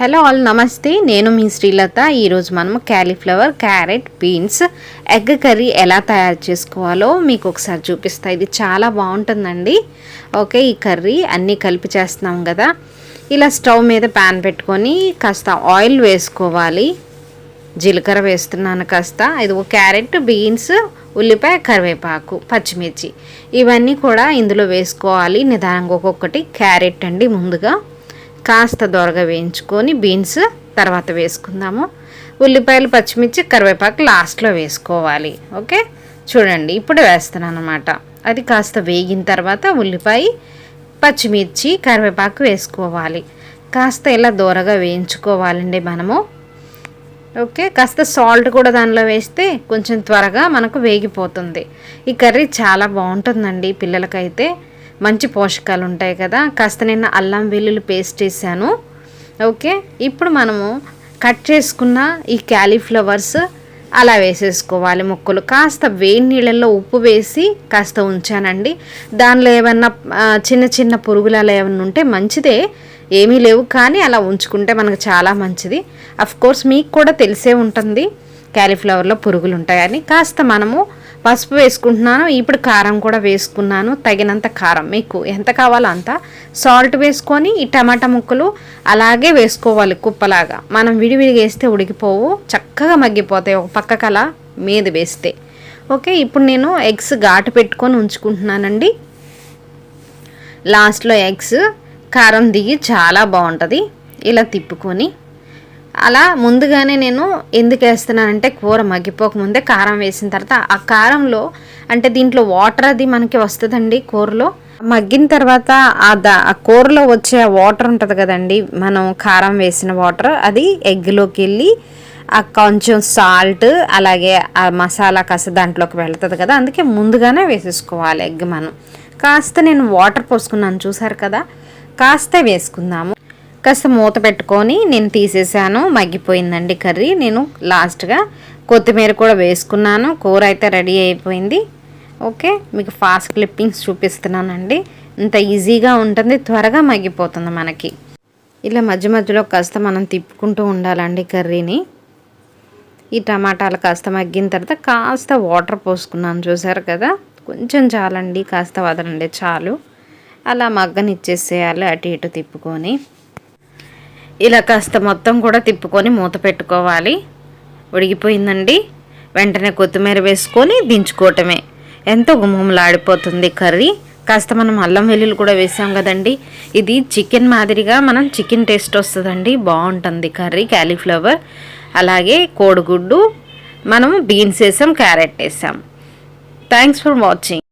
Hello all నమస్తే. నేను మీ శ్రీలత. ఈరోజు మనము cauliflower carrot beans egg curry ఎలా తయారు చేసుకోవాలో మీకు ఒకసారి చూపిస్తా. ఇది చాలా బాగుంటుందండి. ఓకే ఈ కర్రీ అన్నీ కలిపి చేస్తున్నాం కదా. ఇలా స్టవ్ మీద ప్యాన్ పెట్టుకొని కాస్త ఆయిల్ వేసుకోవాలి. జీలకర్ర వేస్తున్నాను కాస్త. ఇది క్యారెట్ బీన్స్ ఉల్లిపాయ కరివేపాకు పచ్చిమిర్చి. ఇవన్నీ కూడా ఇందులో వేసుకోవాలి. నిదానంగా ఒక్కొక్కటి క్యారెట్ అండి ముందుగా. కాస్త దొరగ వేయించుకొని బీన్స్ తర్వాత వేసుకుందాము. ఉల్లిపాయలు పచ్చిమిర్చి కరివేపాకు లాస్ట్లో వేసుకోవాలి. ఓకే? చూడండి ఇప్పుడు వేస్తున్నాను అనమాట అది కాస్త వేగిన తర్వాత ఉల్లిపాయ పచ్చిమిర్చి కరివేపాకు వేసుకోవాలి. కాస్త ఇలా దూరగా వేయించుకోవాలండి మనము? ఓకే? కాస్త సాల్ట్ కూడా దానిలో వేస్తే కొంచెం త్వరగా మనకు వేగిపోతుంది. ఈ కర్రీ చాలా బాగుంటుందండి పిల్లలకైతే. మంచి పోషకాలు ఉంటాయి కదా. కాస్త నేను అల్లం వెల్లుల్లి పేస్ట్ వేసాను. ఓకే. ఇప్పుడు మనము కట్ చేసుకున్న ఈ క్యాలీఫ్లవర్స్ అలా వేసేసుకోవాలి ముక్కలు. కాస్త వేడి నీళ్ళల్లో ఉప్పు వేసి కాస్త ఉంచానండి. దానిలో ఏమన్నా చిన్న చిన్న పురుగులు అలా ఏమన్నా ఉంటే మంచిదే. ఏమీ లేవు కానీ అలా ఉంచుకుంటే మనకు చాలా మంచిది. అఫ్ కోర్స్ మీకు కూడా తెలిసే ఉంటుంది. క్యాలీఫ్లవర్లో పురుగులు ఉంటాయని. కాస్త మనము పసుపు వేసుకుంటున్నాను ఇప్పుడు కారం కూడా వేసుకున్నాను తగినంత కారం. మీకు ఎంత కావాలో అంత. సాల్ట్ వేసుకొని ఈ టమాటా ముక్కలు అలాగే వేసుకోవాలి కుప్పలాగా. మనం విడివిడిగా వేస్తే ఉడికిపోవు చక్కగా మగ్గిపోతాయి ఒక పక్క కల మీద వేస్తే. ఓకే ఇప్పుడు నేను ఎగ్స్ ఘాటు పెట్టుకొని ఉంచుకుంటున్నానండి. లాస్ట్లో ఎగ్స్ కారం దిగి చాలా బాగుంటుంది. ఇలా తిప్పుకొని అలా ముందుగానే నేను ఎందుకు వేస్తున్నానంటే కూర మగ్గిపోకముందే కారం వేసిన తర్వాత ఆ కారంలో అంటే దీంట్లో వాటర్ అది మనకి వస్తుందండి కూరలో. మగ్గిన తర్వాత ఆ దా ఆ కూరలో వచ్చే వాటర్ ఉంటుంది కదండి మనం కారం వేసిన వాటర్ అది ఎగ్లోకి వెళ్ళి ఆ కొంచెం సాల్ట్ అలాగే ఆ మసాలా కాస్త దాంట్లోకి వెళ్తుంది కదా అందుకే ముందుగానే వేసేసుకోవాలి ఎగ్ మనం. కాస్త నేను వాటర్ పోసుకున్నాను చూసారు కదా కాస్త వేసుకుందాము. కాస్త మూత పెట్టుకొని నేను తీసేసాను. మగ్గిపోయిందండి కర్రీ. నేను లాస్ట్గా కొత్తిమీర కూడా వేసుకున్నాను. కూర అయితే రెడీ అయిపోయింది. ఓకే మీకు ఫాస్ట్ క్లిప్పింగ్స్ చూపిస్తున్నానండి. ఇంత ఈజీగా ఉంటుంది త్వరగా మగ్గిపోతుంది మనకి. ఇలా మధ్య మధ్యలో కాస్త మనం తిప్పుకుంటూ ఉండాలండి కర్రీని. ఈ టమాటాలు కాస్త మగ్గిన తర్వాత కాస్త వాటర్ పోసుకున్నాను చూసారు కదా? కొంచెం చాలండి కాస్త వదలండి చాలు. అలా మగ్గనిచ్చేసేయాలి అటు ఇటు తిప్పుకొని. ఇలా కాస్త మొత్తం కూడా తిప్పుకొని మూత పెట్టుకోవాలి. ఉడిగిపోయిందండి వెంటనే కొత్తిమీర వేసుకొని దించుకోవటమే. ఎంతో గుమ్మలాడిపోతుంది కర్రీ. కాస్త మనం అల్లం వెల్లుల్లి కూడా వేసాం కదండి. ఇది చికెన్ మాదిరిగా మనం చికెన్ టేస్ట్ వస్తుందండి. బాగుంటుంది కర్రీ క్యాలీఫ్లవర్. అలాగే కోడిగుడ్డు. మనం బీన్స్ వేసాం క్యారెట్ వేసాం. Thanks for watching.